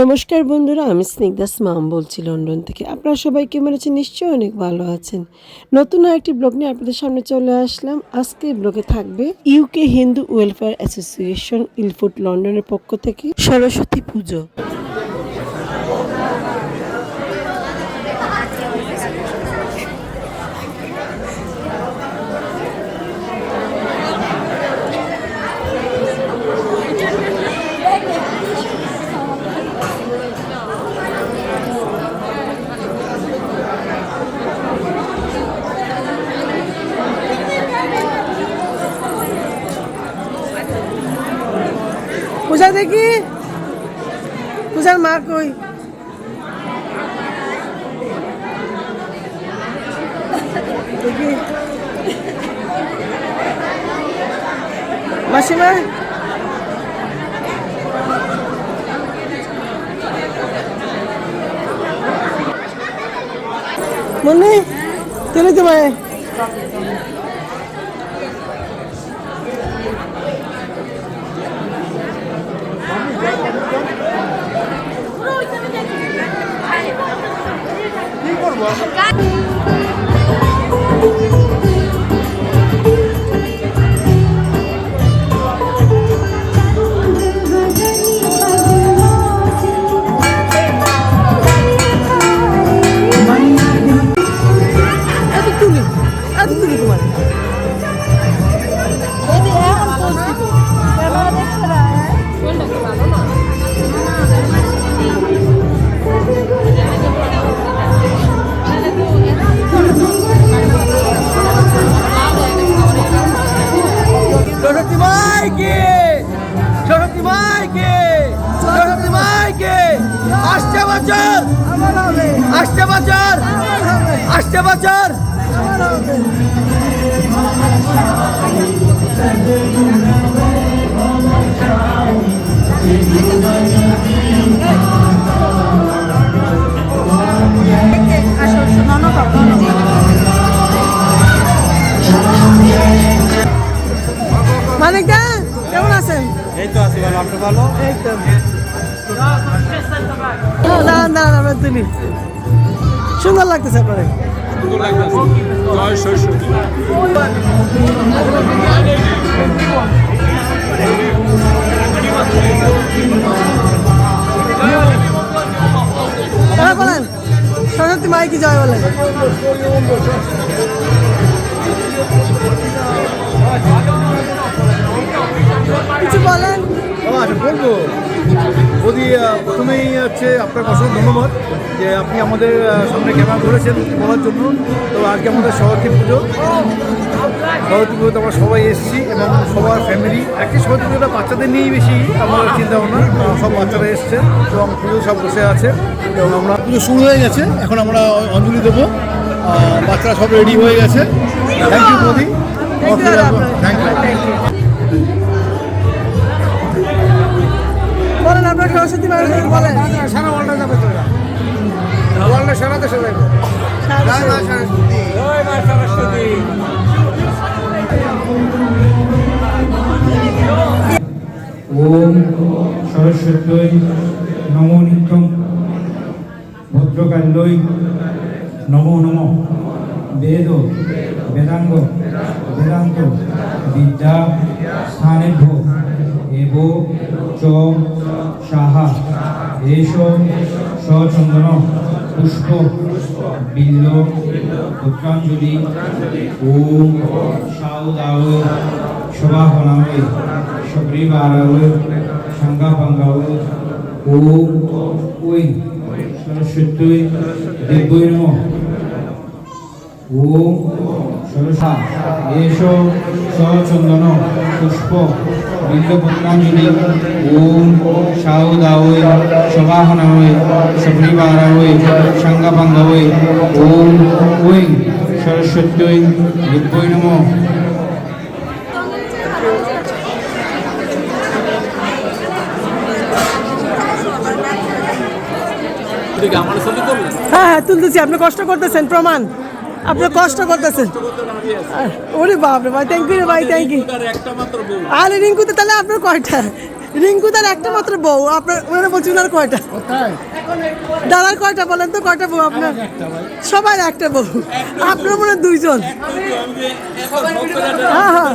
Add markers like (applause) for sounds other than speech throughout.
নমস্কার বন্ধুরা, আমি স্নিগ্ধা স্মাম বলছি লন্ডন থেকে। আপনারা সবাই কেমন আছেন? নিশ্চয়ই অনেক ভালো আছেন। নতুন আরেকটি ব্লগ নিয়ে আপনাদের সামনে চলে আসলাম। আজকে ব্লগে থাকবে UK Hindu welfare association Ilford লন্ডনের পক্ষ থেকে সরস্বতী পুজো পূজা দেখি পূজার মা কই? মাসিমা? মনে চলে তোমায় 我很 (laughs) 干。净 আসছে বছর মানিক দা কেমন আছেন এই তো আছি ভালো আপনি ভালো এই তো না না না আমরা তুলি সুন্দর লাগতেছে আপনারে জয় সরস্বতী এবার বলেন সরস্বতী মাই কি জয় বলেন কিছু বলেন আচ্ছা বলব প্রথমেই হচ্ছে আপনার অসংখ্য ধন্যবাদ যে আপনি আমাদের সামনে ক্যামেরা ধরেছেন বলার জন্য। তো আজকে আমাদের সরস্বতী পুজো। সরস্বতী পুজোতে আমরা সবাই এসেছি এবং সবার ফ্যামিলি একই সরস্বতী পুজোটা বাচ্চাদের নিয়েই বেশি আমাদের চিন্তা ভাবনা কারণ সব বাচ্চারা এসছে এবং পুজো সব বসে আছে। এবং আমরা পুজো শুরু হয়ে গেছে এখন আমরা অঞ্জলি দেবো। বাচ্চারা সব রেডি হয়ে গেছে। Thank you Modi thank you বলেন আপনার সরস্বতী মায়ের বলেন। সারা ওয়ার্ল্ডে যাবে তো ওয়ার্ল্ডে সারা দেশে যাবে। ওম সরস্বত্যই নমো নিত্যম ভদ্রকাল্যই নমো নম। বেদ বেদাঙ্গ বেদান্ত বিদ্যা স্থানেভ্য এব চ সাহা এষ সচন্দন, পুষ্প বিল্ল পুত্রাঞ্জলি, ওম সাউদাও, শোভাহনামে সগ্রীবারাও সংজ্ঞাপাঙ্গাও ওম ওই সরস্বতী দেব্যই নম। ওম সরসা। এষ সচন্দন পুষ্প বিল্লপত্রাঞ্জলি ওম সাউদাওয় সবাহনাওয় সগ্রীবারাওয় সংজ্ঞাপাঙ্গাওয় ওম ওই সরস্বতী দেব্যই নম। হ্যাঁ হ্যাঁ তুলতেছি। আপনি কষ্ট করতেছেন প্রমাণ। আপনি কষ্ট করতেছেন। ওরে বাপরে ভাই থ্যাংক ইউ রে ভাই থ্যাংক ইউ আরে রিঙ্কুতে তাহলে আপনার কয়টা? রিঙ্কু তার একটা মাত্র বউ আপনার ওনারা বলছি ওনার কয়টা? দাদার কয়টা বলেন তো কয়টা বউ আপনার? সবার একটা বউ আপনার মনে হয় দুইজন। হ্যাঁ হ্যাঁ।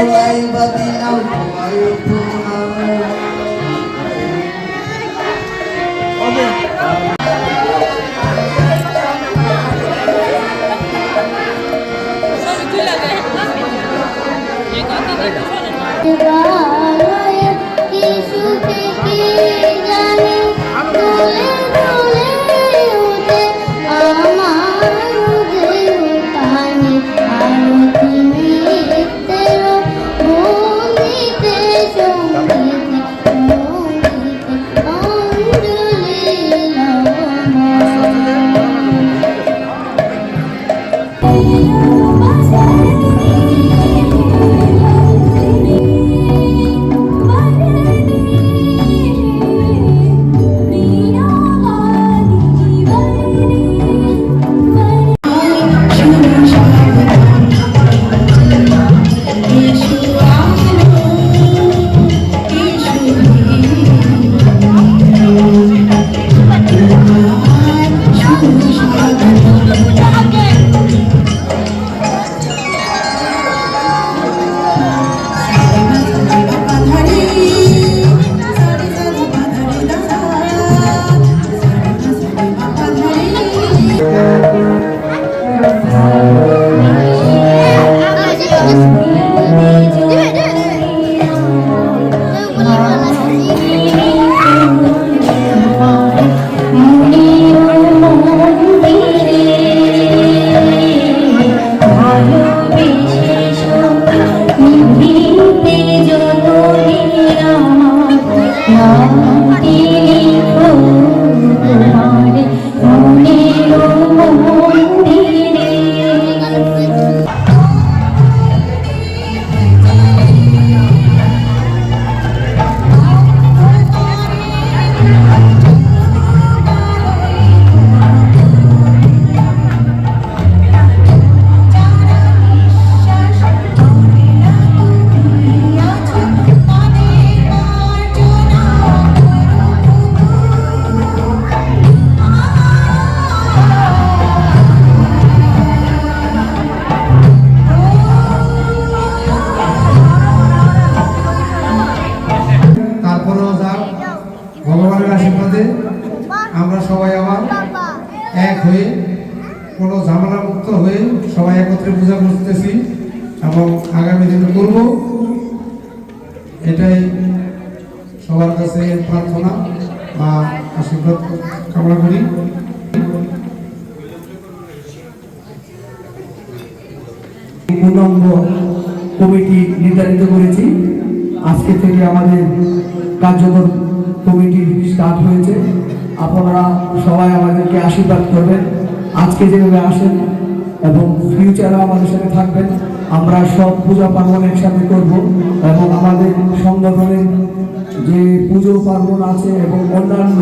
Why, but they know why you? সবাই একত্রে পূজা করতেছি এবং আগামী দিনে করব। এটাই সবার কাছে প্রার্থনা বা আশীর্বাদ কামনা করি। পূর্ণাঙ্গ কমিটি নির্ধারিত করেছি। আজকে থেকে আমাদের কার্যকর কমিটি স্টার্ট হয়েছে। আপনারা সবাই আমাদেরকে আশীর্বাদ করবেন। আজকে যেভাবে আসেন এবং ফিউচারেও আমাদের সাথে থাকবেন। আমরা সব পূজা পার্বণ একসাথে করব এবং আমাদের সংগঠনের যে পুজো পার্বণ আছে এবং অন্যান্য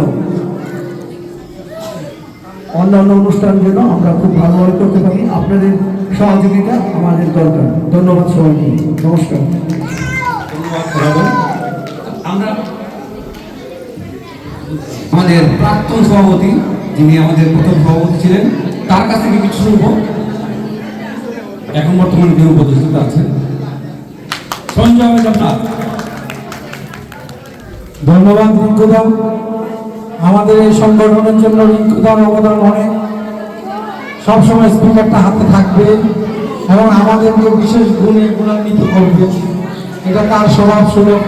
অন্যান্য অনুষ্ঠান যেন আমরা খুব ভালোভাবে করতে পারি, আপনাদের সহযোগিতা আমাদের দরকার। ধন্যবাদ সবাইকে। নমস্কার। আমরা আমাদের প্রাক্তন সভাপতি, যিনি আমাদের প্রথম সভাপতি ছিলেন, তার কাছ থেকে কিছু শুনব। এখন বর্তমানে যিনি উপদেষ্টা আছেন। সঞ্জয় ধন্যবাদ, রিঙ্কুদা। আমাদের এই সংগঠনের জন্য রিঙ্কুদার অবদান অনেক। সবসময় স্পিকারটা হাতে থাকবে এবং আমাদেরকে বিশেষ গুণে গুণান্বিত করবে। এটা তার স্বভাব সুলভ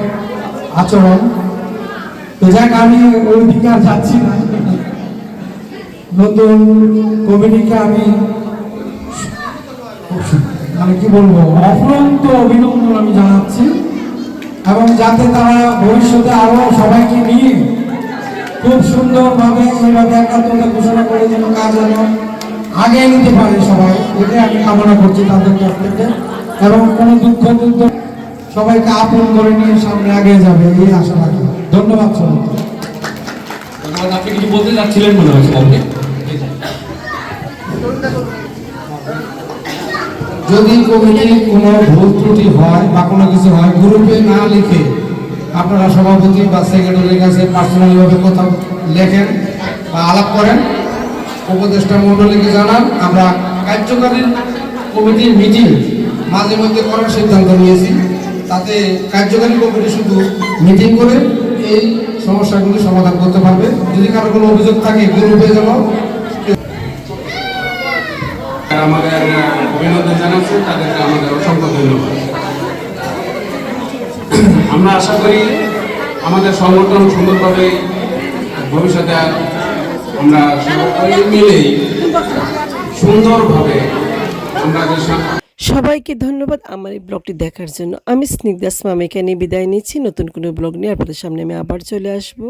আচরণ। তো যাক, আমি ওই দিকে আর যাচ্ছি না। নতুন কমিটিকে আমি মানে কি বলব? অফুরন্ত অভিনন্দন আমি জানাচ্ছি। এবং যাতে তারা ভবিষ্যতে আরও সবাইকে নিয়ে খুব সুন্দরভাবে এইভাবে একাত্মতা ঘোষণা করে যেন কাজ যেন আগে নিতে পারে সবাই, এটাই আমি কামনা করছি তাদের কাছ থেকে। এবং কোনো দুঃখ দুঃখ সবাইকে আপন করে নিয়ে সামনে আগে যাবে, এই আশা রাখি। ধন্যবাদ সবাইকে। আপনি কিছু বলতে চাচ্ছিলেন মনে কাউকে যদি কমিটির কোনো ভুল ত্রুটি হয় বা কোনো কিছু হয়, গ্রুপে না লিখে আপনারা সভাপতি বা সেক্রেটারির কাছে পার্সোনালিভাবে কথা লেখেন বা আলাপ করেন, উপদেষ্টা মণ্ডলীকে জানান, আমরা কার্যকারী কমিটির মিটিং মাঝে মধ্যে করার সিদ্ধান্ত নিয়েছি। তাতে কার্যকারী কমিটি শুধু মিটিং করে এই সমস্যাগুলি সমাধান করতে পারবে। যদি কারও কোনো অভিযোগ থাকে, গ্রুপে যেন আমাদের অভিনন্দন জানাচ্ছেন তাদেরকে আমাদের অসংখ্য ধন্যবাদ। আমরা আশা করি আমাদের সংগঠন সুন্দরভাবে ভবিষ্যতে আমরা সবাই মিলেই সুন্দরভাবে আমরা যে সবাইকে ধন্যবাদ আমার এই ব্লগটি দেখার জন্য। আমি স্নিগ্ধা মামিকা নিয়ে বিদায় নিচ্ছি। নতুন কোনো ব্লগ নিয়ে আপনাদের সামনে আমি আবার চলে আসব।